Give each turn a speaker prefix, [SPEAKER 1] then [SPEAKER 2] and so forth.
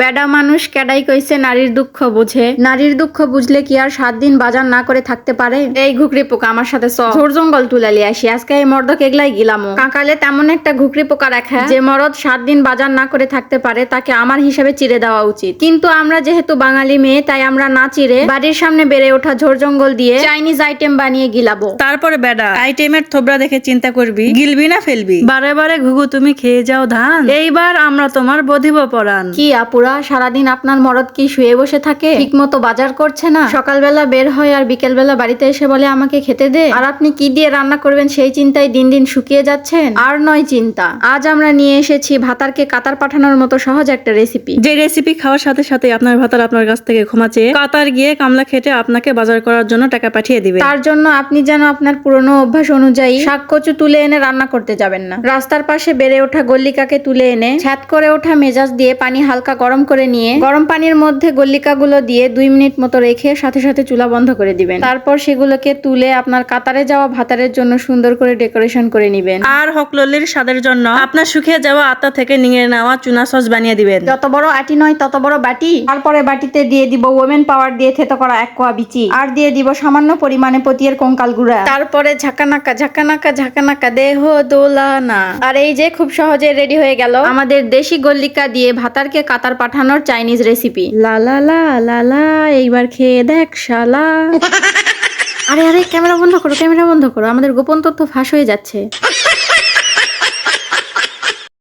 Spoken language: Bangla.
[SPEAKER 1] বেডা মানুষ কেডাই কইছে নারীর দুঃখ বুঝে। নারীর দুঃখ বুঝলে কি আর সাত দিন বাজার না করে থাকতে পারে? এই ঘুকরি পোকা আমার সাথে ঝোর জঙ্গল তুলালি আসি আজকে এই মর্দক এগলাই গিলাম। কাকালে তেমন একটা ঘুকরি পোকা রাখা যে মরদ সাত দিন বাজার না করে থাকতে পারে তাকে আমার হিসাবে চিড়ে দেওয়া উচিত। কিন্তু আমরা যেহেতু বাঙালি মেয়ে তাই আমরা না চিড়ে বাড়ির সামনে বেড়ে ওঠা ঝোর জঙ্গল দিয়ে চাইনিজ আইটেম বানিয়ে গিলাবো।
[SPEAKER 2] তারপরে বেডা আইটেমের থোবরা দেখে চিন্তা করবি গিলবি না ফেলবি? বারে বারে ঘুঘু তুমি খেয়ে যাও ধান। এইবার আমরা তোমার বধিব পরাণ।
[SPEAKER 1] কি আপুরা সারাদিন আপনার মরদ কি শুয়ে বসে থাকে? ঠিক মতো বাজার করছে না? সকালবেলা বের হয় আর বিকেলবেলা বাড়িতে এসে বলে আমাকে খেতে দে। আর আপনি কি দিয়ে রান্না করবেন সেই চিন্তায় দিন দিন শুকিয়ে যাচ্ছেন? আর নয় চিন্তা। আজ আমরা নিয়ে এসেছি ভাতারকে কাতার পাঠানোর মতো সহজ একটা রেসিপি
[SPEAKER 2] যে রেসিপি খাওয়ার সাথে সাথে আপনার ভাতার আপনার কাছ থেকে ক্ষমা চেয়ে কাতার গিয়ে কামলা খেটে আপনাকে বাজার করার জন্য টাকা পাঠিয়ে দিবে।
[SPEAKER 1] তার জন্য আপনি যেন আপনার পুরনো অভ্যাস অনুযায়ী শাক কচু তুলে এনে রান্না করতে যাবেন না। রাস্তার পাশে বেড়ে ওঠা গল্লিকাকে তুলে এনে ছ্যাত করে ওঠা মেজাজ দিয়ে পানি হালকা গরম করে নিয়ে গরম পানির মধ্যে গল্লিকাগুলো দিয়ে দুই মিনিট মতো রেখে সাথে সাথে চুলা বন্ধ করে দিবেন। তারপর সেগুলোকে তুলে আপনার কাতারে যাওয়া ভাতারের জন্য সুন্দর করে ডেকোরেশন করে নিবেন।
[SPEAKER 2] আর হকললির স্বাদের জন্য আপনার শুকিয়ে যাওয়া আত্মা থেকে নিয়ে নেওয়া চুনা সস বানিয়ে দিবেন।
[SPEAKER 1] যত বড় আটি নয় তত বড় বাটি। তারপরে বাটিতে দিয়ে দিব ওমেন পাওয়ার দিয়ে থেতো করা এক কোয়া বিচি। আর দিয়ে দিব সামান্য পরিমাণে পতিয়ের কঙ্কাল গুঁড়া। তারপরে ঝাঁকানাকা ঝাঁকানাকা ঝাঁকানাকা দেহ দোলানা। আর এই যে খুব সহজে রেডি হয়ে গেল। আমাদের দেশি গল্লিকা দিয়ে ভাতারকে কাতার পাঠানোর চাইনিজ রেসিপি লা লা লা লা লা এইবার খেয়ে দেখ শালা। আরে আরে ক্যামেরা বন্ধ করো ক্যামেরা বন্ধ করো। আমাদের গোপন তথ্য ফাঁস হয়ে যাচ্ছে।